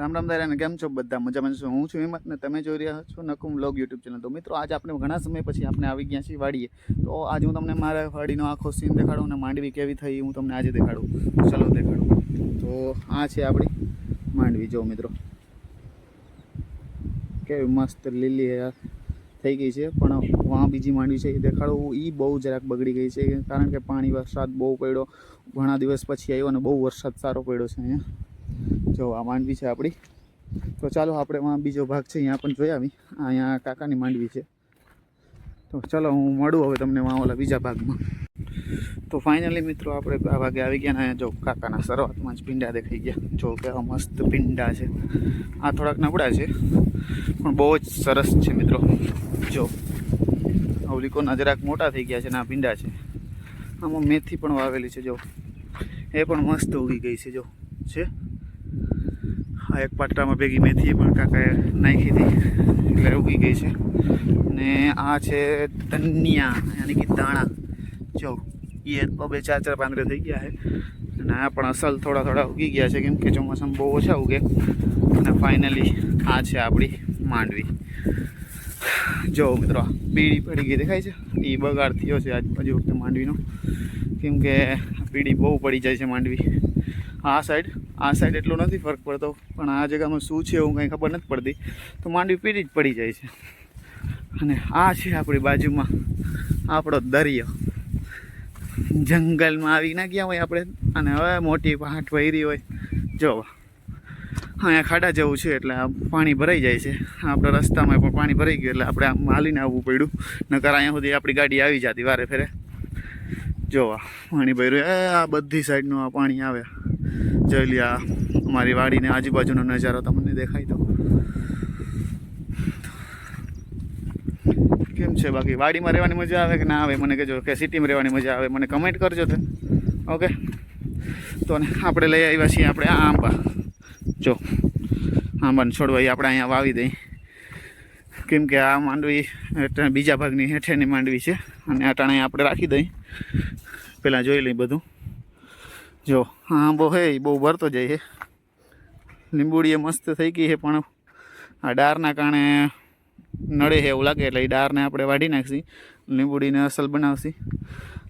રામ રામ દાદા કેમ છો બધા? મજામાં છો? હું છું હિંમત ને તમે જોઈ રહ્યા છો નકુમ લોગ યુટ્યુબ ચેનલ તો મિત્રો, આજે આપણે ઘણા સમય પછી આપણે આવી ગયા છીએ વાડીએ. તો આજે હું તમને મારા વાડીનો આખો સીન દેખાડું અને માંડવી કેવી થઈ હું તમને આજે દેખાડું. ચલો દેખાડું. તો આ છે આપણી માંડવી. જો મિત્રો, કેવી મસ્ત લીલી થઈ ગઈ છે. પણ વાં બીજી માંડવી છે એ દેખાડવું એ બહુ જરાક બગડી ગઈ છે. કારણ કે પાણી વરસાદ બહુ પડ્યો. ઘણા દિવસ પછી આવ્યો અને બહુ વરસાદ સારો પડ્યો છે અહીંયા. જો આ માંડવી છે આપણી. તો ચાલો આપણે માં બીજો ભાગ છે, અહીંયા પણ જોઈ આવી. અહીંયા કાકાની માંડવી છે. તો ચાલો હું મળું હવે તમને ઓલા બીજા ભાગમાં. તો ફાઇનલી મિત્રો આપણે આ ભાગે આવી ગયા ને જો કાકાના શરૂઆતમાં જ પિંડા દેખાઈ ગયા. જો કેવા મસ્ત પિંડા છે. આ થોડાક નબળા છે, પણ બહુ જ સરસ છે મિત્રો. જો અવલિકોના જરાક મોટા થઈ ગયા છે ને આ પિંડા છે. આમાં મેથી પણ વાવેલી છે, જો. એ પણ મસ્ત ઉગી ગઈ છે, જો. છે? આ એક પાટરામાં ભેગી મેથી પણ કાકાએ નાખી હતી. એટલે ઉગી ગઈ છે. ને આ છે ધનિયા, યાની કે દાણા જો એ બે ચાર ચાર પાંદડે થઈ ગયા છે. અને આ પણ અસલ થોડા થોડા ઉગી ગયા છે, કેમ કે ચોમાસામાં બહુ ઓછા ઉગે. અને ફાઇનલી આ છે આપણી માંડવી. જો, મિત્રો પીળી પડી ગઈ દેખાય છે? એ બગાડ થયો છે આજુબાજુ વખતે માંડવીનો. કેમ કે પીળી બહુ પડી જાય છે માંડવી. આ સાઈડ આ સાઈડ એટલો નથી ફરક પડતો, પણ આ જગ્યામાં શું છે એવું કંઈ ખબર નથી પડતી. તો માંડવી પીડી જ પડી જાય છે. અને આ છે આપણી બાજુમાં, આપણો દરિયો. જંગલમાં આવી ના ગયા હોય આપણે, અને હવે મોટી પહાટ વહેરી હોય. જો, અહીંયા ખાડા જેવું છે, એટલે આ પાણી ભરાઈ જાય છે. આપણા રસ્તામાં પણ પાણી ભરાઈ ગયું, એટલે આપણે આમ હાલીને આવવું પડ્યું. નકર અહીંયા સુધી આપણી ગાડી આવી જતી વારે ફેરે. જોવા પાણી ભર્યું. એ, આ બધી સાઈડનું આ પાણી આવે. જોઈ લે અમારી વાડીને આજુબાજુનો નજારો તમને દેખાય તો. કેમ છે બાકી? વાડીમાં રહેવાની મજા આવે કે ના આવે? મને કહેજો કે સિટીમાં રહેવાની મજા આવે. મને કમેન્ટ કરજો તે. ઓકે? તો આપણે લઈ આવ્યા છીએ આપણે આ આંબા. જો, આંબાને છોડવા આપણે અહીંયા વાવી દઈ કેમ કે આ માંડવી બીજા ભાગની હેઠેની માંડવી છે. અને અટાણે આપણે રાખી દઈ પહેલાં જોઈ લઈ બધું. જો, હે એ બહુ ભરતો જાય છે લીંબુડી એ મસ્ત થઈ ગઈ છે પણ આ ડારના કારણે નડે છે એવું લાગે, એટલે એ ડારને આપણે વાઢી નાખશી, લીંબુડીને અસલ બનાવશી.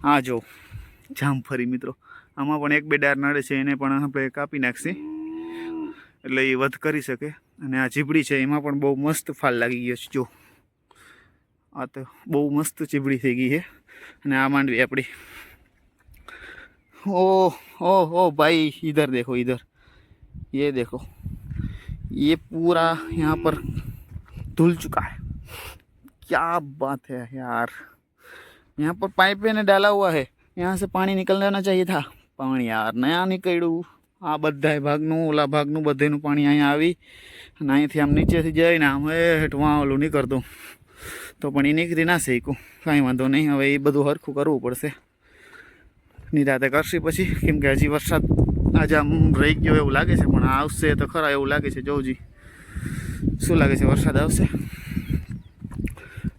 આ જો જામફરી મિત્રો. આમાં પણ એક બે ડાર નડે છે, એને પણ આપણે કાપી નાખશી. એટલે એ વધ કરી શકે. અને આ ચીબડી છે, એમાં પણ બહુ મસ્ત ફાલ લાગી ગયો છે, જો. આ તો બહુ મસ્ત ચીબડી થઈ ગઈ છે અને આ માંડવી આપણી ओ ओ ओ भाई इधर देखो इधर ये देखो ये पूरा यहाँ पर धुल चुका है क्या बात है यार यहाँ पर पाइप ने डाला हुआ है यहाँ से पानी निकल जाना चाहिए था પાણી યાર નયા નીકળ્યું આ બધા ભાગનું ઓલા ભાગનું બધેનું પાણી અહીંયા આવી અને અહીંથી આમ નીચેથી જઈને આમ એ હેઠવા ઓલું નીકળતું તો પણ એ નીકળી ના શીખું કાંઈ વાંધો નહીં હવે એ બધું હરખું કરવું પડશે નિરાતે કરશે પછી કેમ કે હજી વરસાદ આજે આમ રહી ગયો એવું લાગે છે પણ આવશે તો ખરા એવું લાગે છે જોજી શું લાગે છે વરસાદ આવશે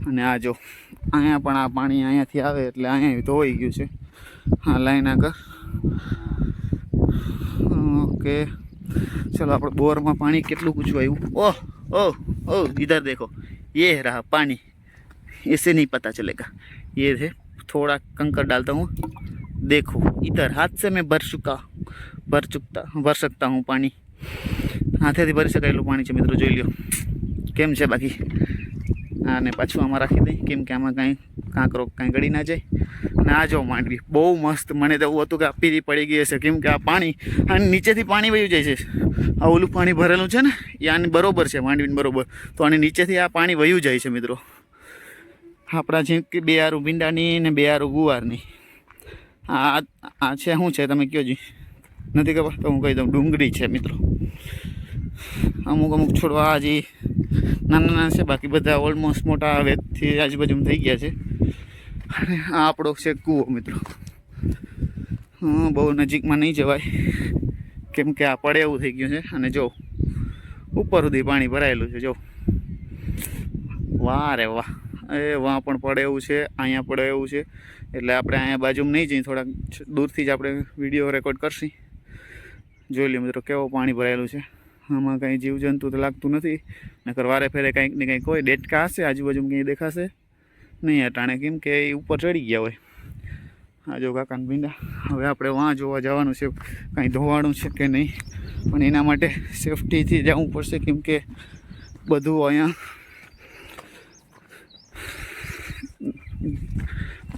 અને આ જો અહીંયા પણ આ પાણી અહીંયાથી આવે એટલે અહીંયા ધોવાઈ ગયું છે હા લાઈન આગળ ઓકે ચલો આપણે બોરમાં પાણી કેટલું પૂછવું આવ્યું ઓહ ઓહ ઓહ इधर देखो ये रहा पानी इसे नहीं पता चलेगा ये है थोड़ा कंकर डालता हूँ देखो इधर हाथ से मैं भर चुका भर चुकता भर सकता हूँ पानी હાથેથી ભરી શકાયેલું પાણી છે મિત્રો જોઈ લ્યો કેમ છે બાકી આને પાછું આમાં રાખી દઈ કેમ કે આમાં કાંઈ કાંકરો કાંઈ ગળી ના જાય અને આ જો માંડવી બહુ મસ્ત મને તો એવું હતું કે આ પીરી પડી ગઈ હશે કેમ કે આ પાણી અને નીચેથી પાણી વહ્યું જાય છે આ ઓલું પાણી ભરેલું છે ને એ આની બરોબર છે માંડવીને બરોબર તો આની નીચેથી આ પાણી વહ્યું જાય છે મિત્રો આપણા જેમ કે બે આરું ભીંડાની ને બે આરું ગુવારની આ આ છે, શું છે તમે કહો જી? નથી ખબર, તો હું કહી દઉં, ડુંગળી છે મિત્રો. અમુક અમુક છોડવા હજી નાના નાના છે, બાકી બધા ઓલમોસ્ટ મોટા વેદથી આજુબાજુમાં થઈ ગયા છે. અને આ આપણો છે કૂવો મિત્રો. હું બહુ નજીકમાં નહીં જવાય. કેમ કે આ પડે એવું થઈ ગયું છે, અને જો ઉપર સુધી પાણી ભરાયેલું છે, જો. વાહ રે વાહ. એ વાં પણ પડે એવું છે, અહીંયા પડે એવું છે. એટલે આપણે અહીંયા બાજુમાં નહીં જઈએ થોડાક દૂરથી જ આપણે વીડિયો રેકોર્ડ કરશી. જોઈ લઈએ મિત્રો, કેવો પાણી ભરાયેલું છે. આમાં કાંઈ જીવજંતુ તો લાગતું નથી. નકર વારે ફેરે કંઈક ને કંઈક હોય, ડેટકા હશે આજુબાજુ ક્યાંય દેખાશે. નહીં અટાણે કેમ કે એ ઉપર ચડી ગયા હોય. આ જો કાકાને ભીંડા. હવે આપણે વાં જોવા જવાનું છે, કાંઈ ધોવાણું છે કે નહીં. પણ એના માટે સેફટીથી જવું પડશે, કેમ કે બધું અહીંયા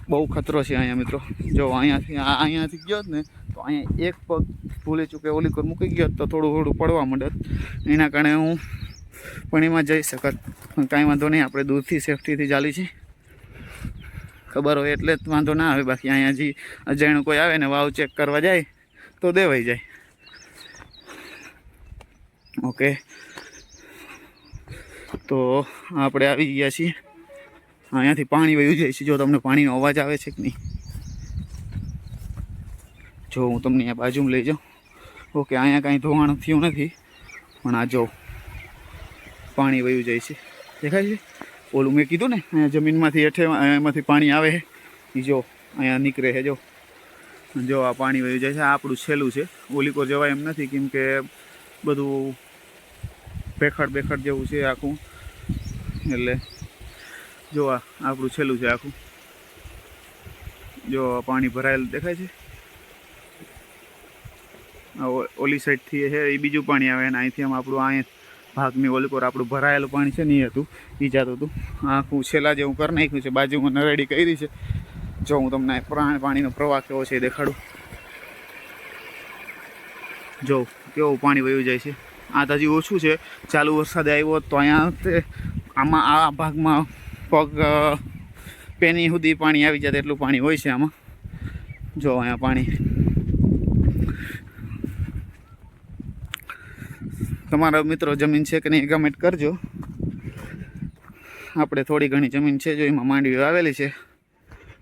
બહુ ખતરો છે અહીંયા મિત્રો. જો અહીંયાથી અહીંયાથી ગયો જ ને, તો અહીંયા એક પગ ભૂલી ચૂકે ઓલી કર મૂકી ગયો તો થોડું થોડું પડવા માંડત એના કારણે હું પણ એમાં જઈ શકત. કાંઈ વાંધો નહીં, આપણે દૂરથી સેફટીથી ચાલી છીએ. ખબર હોય એટલે જ વાંધો ના આવે. બાકી અહીંયા જે અજાણ્યું કોઈ આવે ને વાવ ચેક કરવા જાય, તો દેવાઈ જાય. ઓકે. તો આપણે આવી ગયા છીએ. અહીંયાથી પાણી વયું જાય છે. જો તમને પાણીનો અવાજ આવે છે કે નહીં? જો હું તમને અહીંયા બાજુમાં લઈ જાઉં. ઓકે, અહીંયા કાંઈ ધોવાણ થયું નથી, પણ આ જો પાણી વયું જાય છે. દેખાય છે? ઓલું મેં કીધું ને, અહીંયા જમીનમાંથી હેઠે એમાંથી પાણી આવે છે. એ જો અહીંયા નીકળે છે, જો. જો આ પાણી વયું જાય છે. આ આપણું છેલ્લું છે. ઓલીકો જવાય એમ નથી, કેમ કે બધું ભેખડ બેખડ જેવું છે આખું. એટલે જો આપણું છેલ્લું છે આખું. જો પાણી ભરાયેલું દેખાય છે. ઓલી સાઈડથી છે એ બીજું પાણી આવે અને અહીંથી આમ આપણું અહીંયા ભાગની ઓલી પર આપણું ભરાયેલું પાણી છે ને એ હતું એ જાતું હતું. આખું છેલ્લા જે હું કરી નાખ્યું છે, બાજુમાં નરેડી કરી છે. જો હું તમને પ્રાણ પાણીનો પ્રવાહ કેવો છે એ દેખાડું. જો કેવું પાણી વયું જાય છે. આ તો હજી ઓછું છે, ચાલુ વરસાદ આવ્યો તો અહીંયા આમાં, આ ભાગમાં પગ પેની સુધી પાણી આવી જાય એટલું પાણી હોય છે આમાં. જો અહીંયા પાણી. તમારા મિત્રો જમીન છે કે નહીં કમેન્ટ કરજો. આપણે થોડી ઘણી જમીન છે જો એમાં માંડવી આવેલી છે.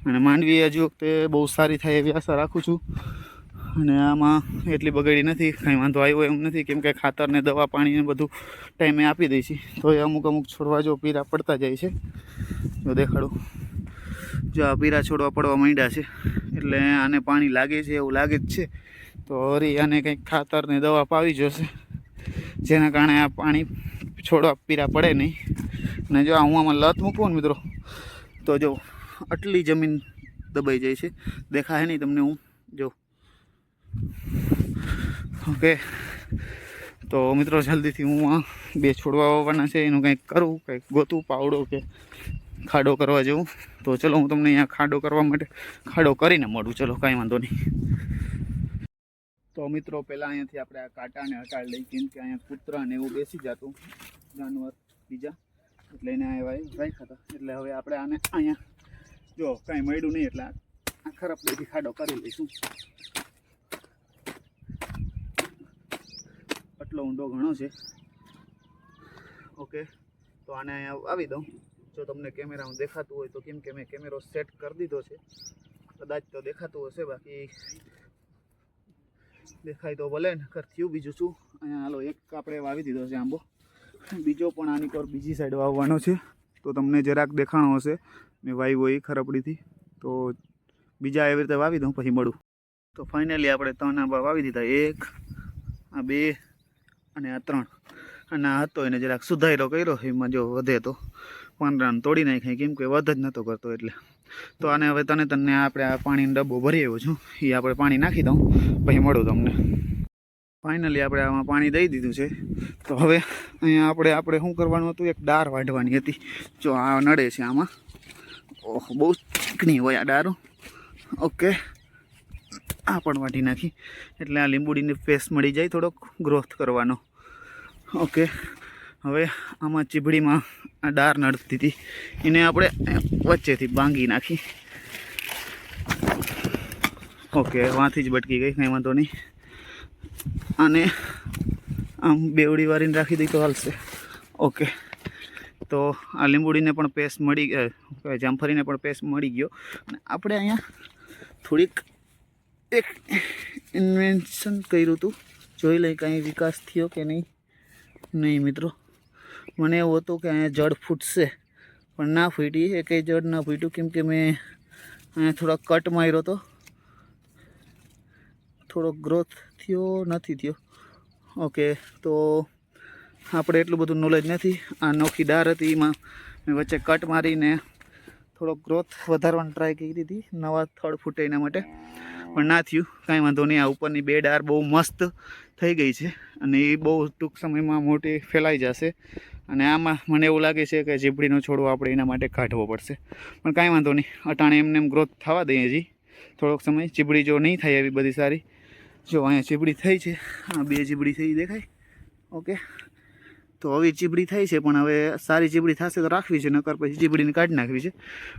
અને માંડવી હજુ વખતે બહુ સારી થાય એવી આશા રાખું છું. અને આમાં એટલી બગડી નથી, કાંઈ વાંધો આવ્યો એમ નથી, કેમ કે ખાતર ને દવા પાણી ને બધું ટાઈમે આપી દઈ છે. તો એ અમુક અમુક છોડવા જો પીરા પડતા જાય છે. જો દેખાડું. જો આ પીરા છોડવા પડવા માંડ્યા છે. એટલે આને પાણી લાગે છે એવું લાગે જ છે. તો હરી આને કંઈક ખાતર ને દવા પાવી જોશે. જેના કારણે આ પાણી છોડવા પીરા પડે નહીં. અને જો હું આમાં લત મૂકું ને મિત્રો, તો જો આટલી જમીન દબાઈ જાય છે. દેખાય નહીં તમને હું. જો ઓકે. તો મિત્રો, જલ્દીથી હું આ બે છોડવા વાવવાના છે. એનું કંઈક કરું, કંઈક ગોતું, પાવડો કે ખાડો કરવા જેવું. તો ચલો, હું તમને અહીંયા ખાડો કરવા માટે ખાડો કરીને મળું. ચલો, કાંઈ વાંધો નહીં. તો મિત્રો, પહેલાં અહીંયાથી આપણે આ કાંટાને હટાવી લઈ કેમ કે અહીંયા કૂતરા ને એવું બેસી જતું. જાનવર બીજા. એટલે એને આવ્યા રાખ્યા હતા. એટલે હવે આપણે આને અહીંયા જો, કાંઈ મળ્યું નહીં એટલે આ ખરપડીથી ખાડો કરી લઈશું. આટલો ઊંડો ઘણો છે. ઓકે તો આને અહીંયા આવી દઉં. જો તમને કેમેરામાં દેખાતું હોય તો કેમ કે મેં કેમેરો સેટ કરી દીધો છે. કદાચ તો દેખાતું હશે, બાકી દેખાય તો ભલે ને. કર થયું બીજું શું? અહીંયા હાલો, એક આપણે વાવી દીધો છે આંબો. બીજો પણ આની પર બીજી સાઈડ વાવવાનો છે. તો તમને જરાક દેખાણો હશે. મેં વાવ્યો એ ખરપડીથી. તો બીજા એવી રીતે વાવી દઉં, પછી મળું. તો ફાઇનલી આપણે ત્રણ આંબા વાવી દીધા. એક, આ બે અને આ ત્રણ. અને આ હતો એને જરાક સુધારો કર્યો, એમાં જો વધે તો. પાંદડાને તોડી નાખાય, કેમ કે વધ જ નહોતો કરતો એટલે. તો આને હવે તને તને આપણે આ પાણીનો ડબ્બો ભરી આવ્યો છું. એ આપણે પાણી નાખી દઉં, પછી મળું તમને. ફાઇનલી આપણે આમાં પાણી દઈ દીધું છે. તો હવે અહીંયા આપણે આપણે શું કરવાનું હતું? એક ડાર વાઢવાની હતી. જો આ નડે છે આમાં. ઓહ, બહુ ચીકણી હોય આ ડારો. ઓકે આ પણ વાટી નાખી. એટલે આ લીંબુડીની પેસ્ટ મળી જાય થોડોક ગ્રોથ કરવાનો. ઓકે હવે આમાં ચીબડીમાં આ ડાર નડતી હતી. એને આપણે વચ્ચેથી બાંગી નાખી. ઓકે વાંથી જ બટકી ગઈ, કંઈ વાંધો નહીં. અને આમ બેવડી વારીને રાખી દઈ તો હાલશે. ઓકે તો આ લીંબુડીને પણ પેસ્ટ મળી જામફળીને પણ પેસ્ટ મળી ગયો. અને આપણે અહીંયા થોડીક એક ઇન્વેન્શન કર્યું હતું જોઈ લઈ કાંઈ વિકાસ થયો કે નહીં. નહીં મિત્રો. મને એવું હતું કે અહીંયા જડ ફૂટશે. પણ ના ફૂટી. એ કંઈ જડ ના ફૂટ્યું. કેમ કે મેં અહીંયા થોડા કટ માર્યો હતો. થોડો ગ્રોથ થયો, નથી થયો. ઓકે તો આપણે એટલું બધું નોલેજ નથી. આ નોખી ડાર હતી. એમાં મેં વચ્ચે કટ મારીને થોડોક ગ્રોથ વધારવાની ટ્રાય કરી હતી નવા થડ ફૂટે એના માટે. પણ ના થયું. કાંઈ વાંધો નહીં. આ ઉપરની બે ડાર બહુ મસ્ત થઈ ગઈ છે અને એ બહુ ટૂંક સમયમાં મોટી ફેલાઈ જશે. અને આમાં મને એવું લાગે છે કે ઝીપડીનો છોડવો આપણે એના માટે કાઢવો પડશે. પણ કાંઈ વાંધો નહીં. અટાણે એમને એમ ગ્રોથ થવા દઈએ હજી થોડોક સમય. ચીબડી જો નહીં થાય એવી બધી સારી. જો અહીંયા ચીબડી થઈ છે. આ બે ચીબડી થઈ દેખાય. ઓકે. તો હવે ચીબડી થઈ છે, પણ હવે સારી ચીબડી થશે તો રાખવી છે, નકર પછી ચીબડીને કાઢી નાખવી છે.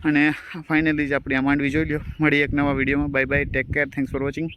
અને ફાઇનલી જ આપણે આ માંડવી જોઈ લો મળી એક નવા વિડીયોમાં bye bye take care thanks for watching